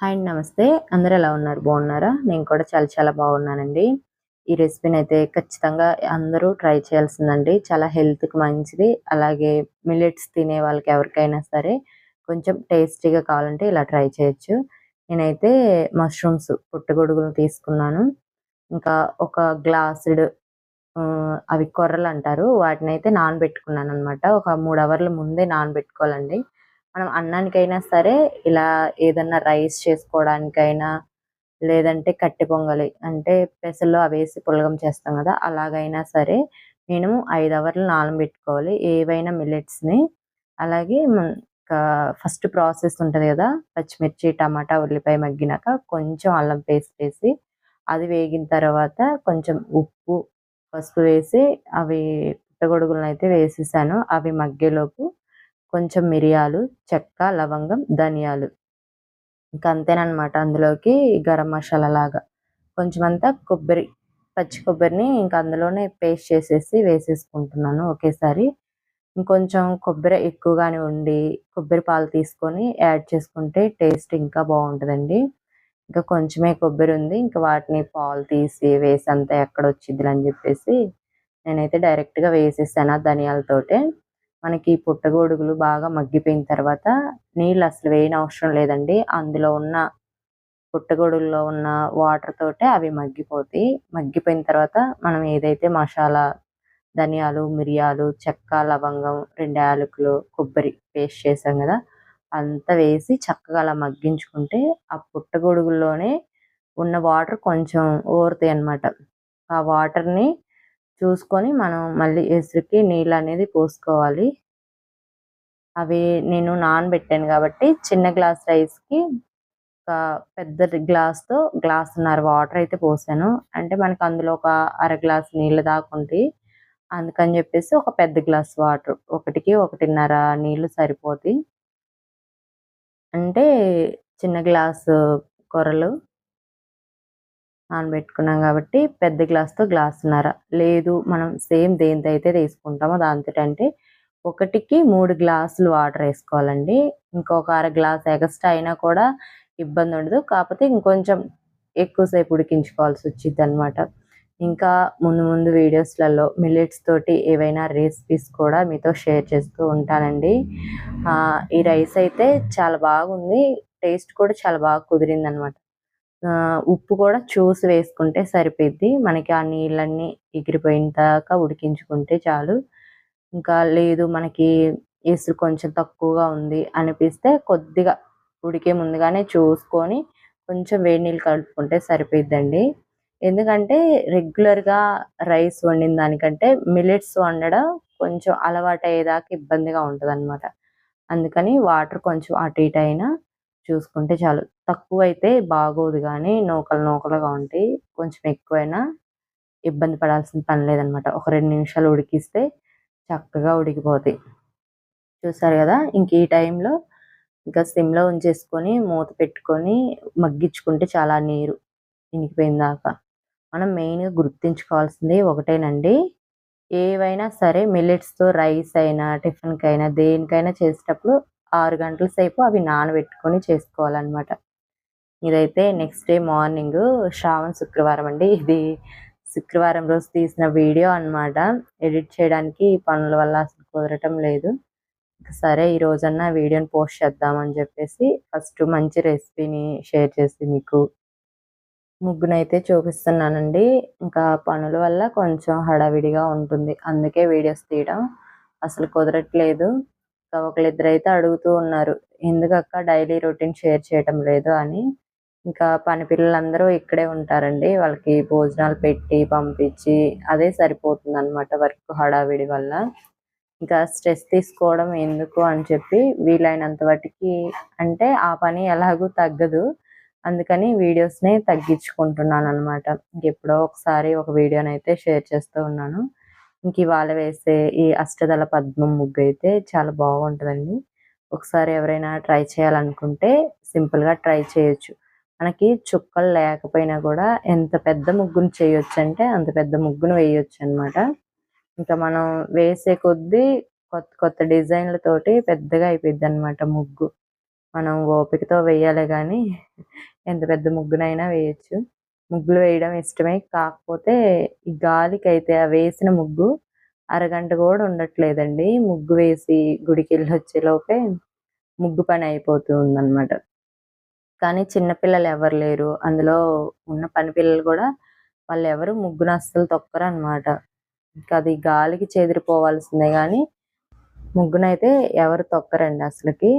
Hi నమస్తే. అందరూ ఎలా ఉన్నారు? బాగున్నారా? నేను కూడా చాలా చాలా బాగున్నానండి. ఈ రెసిపీని అయితే ఖచ్చితంగా అందరూ ట్రై చేయాల్సిందండి. చాలా హెల్త్కి మంచిది. అలాగే మిల్లెట్స్ తినే వాళ్ళకి ఎవరికైనా సరే కొంచెం టేస్టీగా కావాలంటే ఇలా ట్రై చేయొచ్చు. నేనైతే మష్రూమ్స్ పుట్టగొడుగులు తీసుకున్నాను. ఇంకా ఒక గ్లాసుడ్ అవి కొర్రలు అంటారు. వాటిని అయితే నానబెట్టుకున్నాను అనమాట ఒక మూడు అవర్ల ముందే నానబెట్టుకోవాలండి. మనం అన్నానికైనా సరే ఇలా ఏదన్నా రైస్ చేసుకోవడానికైనా లేదంటే కట్టె పొంగలి అంటే పెసల్లో అవి వేసి పులగం చేస్తాం కదా అలాగైనా సరే నేను ఐదు అవర్లు నానబెట్టుకోవాలి. ఏవైనా మిల్లెట్స్ని అలాగే ఫస్ట్ ప్రాసెస్ ఉంటుంది కదా పచ్చిమిర్చి టమాటా ఉల్లిపాయ మగ్గినాక కొంచెం అల్లం పేస్ట్ వేసి అది వేగిన తర్వాత కొంచెం ఉప్పు పసుపు వేసి అవి పుట్టగొడుగులను అయితే వేసేసాను. అవి మగ్గేలోపు కొంచెం మిరియాలు చెక్క లవంగం ధనియాలు. ఇంకా అంతేనమాట అందులోకి గరం మసాలా లాగా. కొంచెం అంతా కొబ్బరి పచ్చి కొబ్బరిని ఇంకా అందులోనే పేస్ట్ చేసేసి వేసేసుకుంటున్నాను ఒకేసారి. ఇంకొంచెం కొబ్బరి ఎక్కువగానే ఉండి కొబ్బరి పాలు తీసుకొని యాడ్ చేసుకుంటే టేస్ట్ ఇంకా బాగుంటుందండి. ఇంకా కొంచెమే కొబ్బరి ఉంది ఇంకా వాటిని పాలు తీసి వేసి అంతా ఎక్కడ వచ్చిద్దిలని అని చెప్పేసి నేనైతే డైరెక్ట్గా వేసేసాను ధనియాలతోటే మనకి పుట్టగొడుగులు బాగా మగ్గిపోయిన తర్వాత నీళ్ళు అసలు వేయని అవసరం లేదండి. అందులో ఉన్న పుట్టగొడుగులో ఉన్న వాటర్ తోటే అవి మగ్గిపోతాయి. మగ్గిపోయిన తర్వాత మనం ఏదైతే మసాలా ధనియాలు మిరియాలు చెక్క లవంగం రెండు యాలకులు కొబ్బరి పేస్ట్ చేసాం కదా అంతా వేసి చక్కగా అలా మగ్గించుకుంటే ఆ పుట్టగొడుగుల్లోనే ఉన్న వాటర్ కొంచెం ఊరుతాయి అన్నమాట. ఆ వాటర్ని చూసుకొని మనం మళ్ళీ ఎసురుకి నీళ్ళు అనేది పోసుకోవాలి. అవి నేను నానబెట్టాను కాబట్టి చిన్న గ్లాస్ రైస్కి ఒక పెద్ద గ్లాస్తో గ్లాసున్నర వాటర్ అయితే పోసాను. అంటే మనకు అందులో ఒక అర గ్లాస్ నీళ్ళు దాకుంటాయి అందుకని చెప్పేసి ఒక పెద్ద గ్లాస్ వాటర్ ఒకటికి ఒకటిన్నర నీళ్ళు సరిపోతాయి. అంటే చిన్న గ్లాసు కొరలు నానబెట్టుకున్నాం కాబట్టి పెద్ద గ్లాస్తో గ్లాసున్నర. లేదు మనం సేమ్ దేంతో తీసుకుంటామో దాంతోటంటే ఒకటికి మూడు గ్లాసులు వాటర్ వేసుకోవాలండి. ఇంకొక అర గ్లాస్ ఎక్స్ట్రా అయినా కూడా ఇబ్బంది ఉండదు. కాకపోతే ఇంకొంచెం ఎక్కువసేపు ఉడికించుకోవాల్సి వచ్చింది అనమాట ఇంకా ముందు ముందు వీడియోస్లలో మిల్లెట్స్ తోటి ఏవైనా రెసిపీస్ కూడా మీతో షేర్ చేస్తూ ఉంటానండి. ఈ రైస్ అయితే చాలా బాగుంది. టేస్ట్ కూడా చాలా బాగా కుదిరింది అనమాట ఉప్పు కూడా చూసి వేసుకుంటే సరిపోద్ది మనకి ఆ నీళ్ళన్నీ ఎగిరిపోయిన దాకా ఉడికించుకుంటే చాలు. ఇంకా లేదు మనకి ఎసురు కొంచెం తక్కువగా ఉంది అనిపిస్తే కొద్దిగా ఉడికే ముందుగానే చూసుకొని కొంచెం వేడి నీళ్ళు కలుపుకుంటే సరిపోద్దండి ఎందుకంటే రెగ్యులర్గా రైస్ వండిన దానికంటే మిలెట్స్ వండడం కొంచెం అలవాటు అయ్యేదాకా ఇబ్బందిగా ఉంటుంది అందుకని వాటర్ కొంచెం అటు ఇటు అయినా చూసుకుంటే చాలు. తక్కువ అయితే బాగోదు కానీ నూకలు నూకలుగా ఉంటాయి కొంచెం ఎక్కువైనా ఇబ్బంది పడాల్సిన పని లేదనమాట. ఒక రెండు నిమిషాలు ఉడికిస్తే చక్కగా ఉడికిపోతాయి. చూసారు కదా ఇంక ఈ టైంలో ఇంకా సిమ్లో ఉంచేసుకొని మూత పెట్టుకొని మగ్గించుకుంటే చాలా నీరు ఇనికిపోయిన దాకా మనం మెయిన్గా గుర్తించుకోవాల్సింది ఒకటేనండి. ఏవైనా సరే మిల్లెట్స్తో రైస్ అయినా టిఫిన్కైనా అయినా దేనికైనా చేసేటప్పుడు ఆరు గంటల సేపు అవి నానబెట్టుకొని చేసుకోవాలన్నమాట. ఇదైతే నెక్స్ట్ డే మార్నింగ్ శ్రావణ శుక్రవారం అండి. ఇది శుక్రవారం రోజు తీసిన వీడియో అనమాట ఎడిట్ చేయడానికి పనుల వల్ల అసలు కుదరటం లేదు. సరే ఈ రోజన్నా వీడియోని పోస్ట్ చేద్దామని చెప్పేసి ఫస్ట్ మంచి రెసిపీని షేర్ చేసి మీకు. ముగ్గునైతే చూపిస్తున్నానండి. ఇంకా పనుల వల్ల కొంచెం హడావిడిగా ఉంటుంది. అందుకే వీడియోస్ తీయడం అసలు కుదరట్లేదు. ఒకళ్ళిద్దరు అయితే అడుగుతూ ఉన్నారు ఎందుకక్క డైలీ రొటీన్ షేర్ చేయటం లేదు? అని. ఇంకా పని పిల్లలందరూ ఇక్కడే ఉంటారండి వాళ్ళకి భోజనాలు పెట్టి పంపించి అదే సరిపోతుంది అనమాట వర్క్ హడావిడి వల్ల. ఇంకా స్ట్రెస్ తీసుకోవడం ఎందుకు అని చెప్పి వీలైనంత వాటికి అంటే ఆ పని ఎలాగూ తగ్గదు అందుకని వీడియోస్ని తగ్గించుకుంటున్నాను అనమాట ఇంకెప్పుడో ఒకసారి ఒక వీడియోని అయితే షేర్ చేస్తూ ఉన్నాను. ఇంక ఇవాళ వేసే ఈ అష్టదళ పద్మం ముగ్గు అయితే చాలా బాగుంటుందండి. ఒకసారి ఎవరైనా ట్రై చేయాలనుకుంటే సింపుల్గా ట్రై చేయొచ్చు. మనకి చుక్కలు లేకపోయినా కూడా ఎంత పెద్ద ముగ్గును చేయొచ్చు అంటే అంత పెద్ద ముగ్గును వేయొచ్చు అనమాట ఇంకా మనం వేసే కొద్దీ కొత్త కొత్త డిజైన్లతోటి పెద్దగా అయిపోయింది అనమాట ముగ్గు. మనం ఓపికతో వేయాలి కానీ ఎంత పెద్ద ముగ్గునైనా వేయొచ్చు. ముగ్గులు వేయడం ఇష్టమే. కాకపోతే ఈ గాలికైతే ఆ వేసిన ముగ్గు అరగంట కూడా ఉండట్లేదండి. ముగ్గు వేసి గుడికి వెళ్ళి వచ్చేలోపే ముగ్గు పని అయిపోతూ ఉందన్నమాట. కానీ చిన్నపిల్లలు ఎవరు లేరు. అందులో ఉన్న పని పిల్లలు కూడా వాళ్ళు ఎవరు ముగ్గును అస్సలు తొక్కరు అనమాట ఇంకా అది గాలికి చెదిరిపోవాల్సిందే కానీ ముగ్గునైతే ఎవరు తొక్కరండి అసలుకి.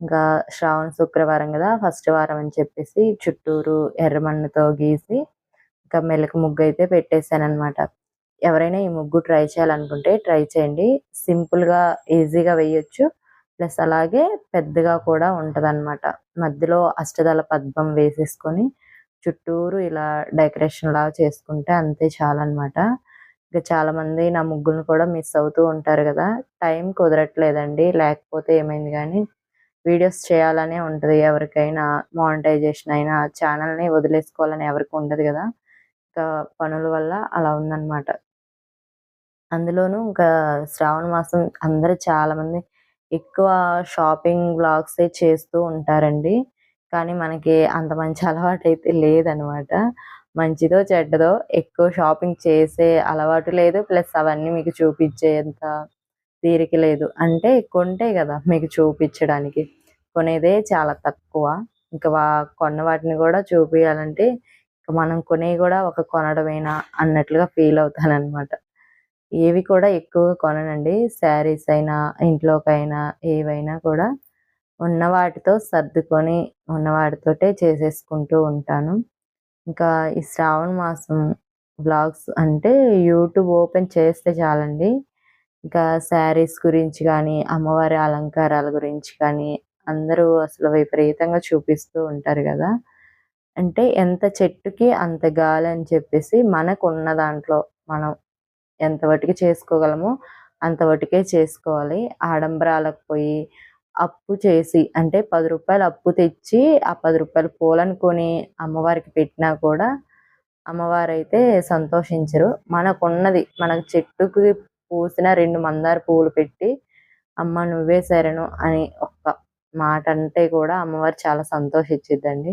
ఇంకా శ్రావణ శుక్రవారం కదా ఫస్ట్ వారం అని చెప్పేసి చుట్టూరు ఎర్రమన్నుతో గీసి ఇంకా మెలకు ముగ్గు అయితే పెట్టేశాను అనమాట ఎవరైనా ఈ ముగ్గు ట్రై చేయాలనుకుంటే ట్రై చేయండి. సింపుల్గా ఈజీగా వేయొచ్చు. ప్లస్ అలాగే పెద్దగా కూడా ఉంటదన్నమాట. మధ్యలో అష్టదళ పద్మం వేసేసుకొని చుట్టూరు ఇలా డెకరేషన్ లాగా చేసుకుంటే అంతే చాలన్నమాట. ఇంకా చాలా మంది నా ముగ్గులను కూడా మిస్ అవుతూ ఉంటారు కదా. టైం కుదరట్లేదండి. లేకపోతే ఏమైంది కానీ వీడియోస్ చేయాలనే ఉంటుంది. ఎవరికైనా మానిటైజేషన్ అయినా ఛానల్ని వదిలేసుకోవాలని ఎవరికి ఉండదు కదా. ఇంకా పనుల వల్ల అలా ఉందన్నమాట. అందులోనూ ఇంకా శ్రావణ మాసం అందరూ చాలా మంది ఎక్కువ షాపింగ్ బ్లాగ్సే చేస్తూ ఉంటారండి. కానీ మనకి అంత మంచి అలవాటు అయితే లేదనమాట మంచిదో చెడ్డదో ఎక్కువ షాపింగ్ చేసే అలవాటు లేదు. ప్లస్ అవన్నీ మీకు చూపించేంత తీరిక లేదు. అంటే కొంటే కదా మీకు చూపించడానికి. కొనేదే చాలా తక్కువ. ఇంకా కొన్న వాటిని కూడా చూపించాలంటే మనం కొనేవి కూడా ఒక కొనడమేనా అన్నట్లుగా ఫీల్ అవుతాను అనమాట ఏవి కూడా ఎక్కువగా కొననండి. శారీస్ అయినా ఇంట్లోకైనా ఏవైనా కూడా ఉన్న వాటితో సర్దుకొని ఉన్న వాటితోటే చేసేసుకుంటూ ఉంటాను. ఇంకా ఈ శ్రావణ మాసం బ్లాగ్స్ అంటే యూట్యూబ్ ఓపెన్ చేస్తే చాలండి. ఇంకా శారీస్ గురించి కానీ అమ్మవారి అలంకారాల గురించి కానీ అందరూ అసలు విపరీతంగా చూపిస్తూ ఉంటారు కదా. అంటే ఎంత చెట్టుకి అంత గాలి అని చెప్పేసి మనకు ఉన్న దాంట్లో మనం ఎంతవరకు చేసుకోగలమో అంతవరకే చేసుకోవాలి. ఆడంబరాలకు పోయి అప్పు చేసి అంటే పది రూపాయలు అప్పు తెచ్చి ఆ పది రూపాయలు పూలను కొని అమ్మవారికి పెట్టినా కూడా అమ్మవారు అయితే సంతోషించరు. మనకున్నది మనకు చెట్టుకి పూసిన రెండు మందార పువ్వులు పెట్టి అమ్మ నువ్వే సరేను అని ఒక్క మాట అంటే కూడా అమ్మవారు చాలా సంతోషించిద్దండి.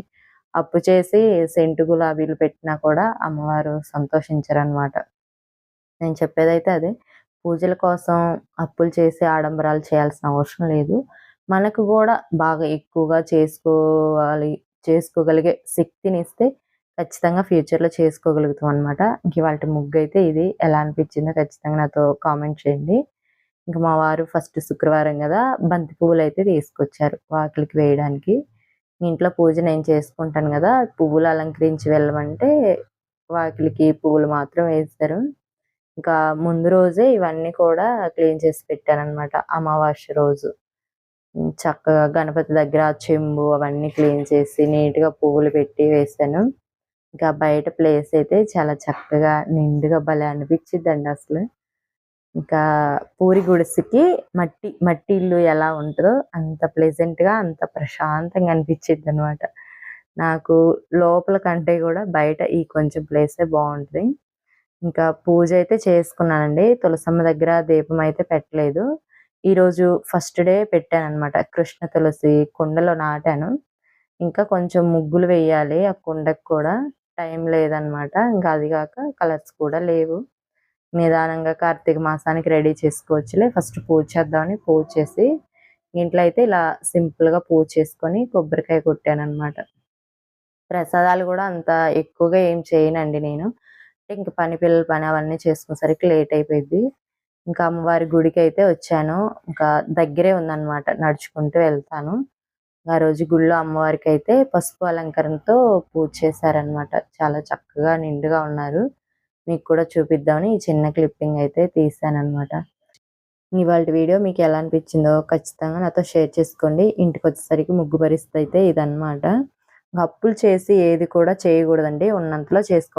అప్పు చేసి సెంటు గులాబీలు పెట్టినా కూడా అమ్మవారు సంతోషించరనమాట నేను చెప్పేదైతే అదే. పూజల కోసం అప్పులు చేసి ఆడంబరాలు చేయాల్సిన అవసరం లేదు. మనకు కూడా బాగా ఎక్కువగా చేసుకోవాలి చేసుకోగలిగే శక్తిని ఇస్తే ఖచ్చితంగా ఫ్యూచర్లో చేసుకోగలుగుతాం అనమాట ఇంక వాళ్ళ ముగ్గు అయితే ఇది ఎలా అనిపించిందో ఖచ్చితంగా నాతో కామెంట్ చేయండి. ఇంకా మా వారు ఫస్ట్ శుక్రవారం కదా బంతి పువ్వులు అయితే తీసుకొచ్చారు వాకిలికి వేయడానికి. ఇంట్లో పూజ నేను చేసుకుంటాను కదా పువ్వులు అలంకరించి వెళ్ళమంటే వాకిలికి పువ్వులు మాత్రం వేస్తారు ఇంకా ముందు రోజే ఇవన్నీ కూడా క్లీన్ చేసి పెట్టాను అమావాస్య రోజు. చక్కగా గణపతి దగ్గర చెంబు అవన్నీ క్లీన్ చేసి నీట్గా పువ్వులు పెట్టి వేసాను ఇంకా బయట ప్లేస్ అయితే చాలా చక్కగా నిండుగా భలే అనిపించిద్దండి అసలు. ఇంకా పూరి గుడిసెకి మట్టి మట్టి ఇల్లు ఎలా ఉంటుందో అంత ప్లెజెంట్గా అంత ప్రశాంతంగా అనిపించిద్ది అనమాట నాకు లోపల కంటే కూడా బయట ఈ కొంచెం ప్లేసే బాగుంటుంది. ఇంకా పూజ అయితే చేసుకున్నానండి. తులసమ్మ దగ్గర దీపం అయితే పెట్టలేదు. ఈరోజు ఫస్ట్ డే పెట్టాను అనమాట కృష్ణ తులసి కుండలో నాటాను. ఇంకా కొంచెం ముగ్గులు వేయాలి ఆ కుండకు కూడా. టైం లేదనమాట. ఇంకా అది కాక కలర్స్ కూడా లేవు. నిదానంగా కార్తీక మాసానికి రెడీ చేసుకోవచ్చులే. ఫస్ట్ పూజ చేద్దామని పూజ చేసి ఇంట్లో అయితే ఇలా సింపుల్గా పూజ చేసుకొని కొబ్బరికాయ కొట్టాను ప్రసాదాలు కూడా అంత ఎక్కువగా ఏం చేయనండి నేను. ఇంక పని పిల్లల పని అవన్నీ చేసుకునేసరికి లేట్ అయిపోయింది ఇంకా అమ్మవారి గుడికి అయితే వచ్చాను. ఇంకా దగ్గరే ఉందన్నమాట నడుచుకుంటూ వెళ్తాను. ఆ రోజు గుళ్ళో అమ్మవారికి అయితే పసుపు అలంకరణతో పూజ చేశారనమాట చాలా చక్కగా నిండుగా ఉన్నారు. మీకు కూడా చూపిద్దామని ఈ చిన్న క్లిప్పింగ్ అయితే తీసానమాట ఇవాళ వీడియో మీకు ఎలా అనిపించిందో ఖచ్చితంగా నాతో షేర్ చేసుకోండి. ఇంటికి వచ్చేసరికి ముగ్గు పరిస్థితి అయితే ఇదనమాట అప్పులు చేసి ఏది కూడా చేయకూడదండి. ఉన్నంతలో చేసుకో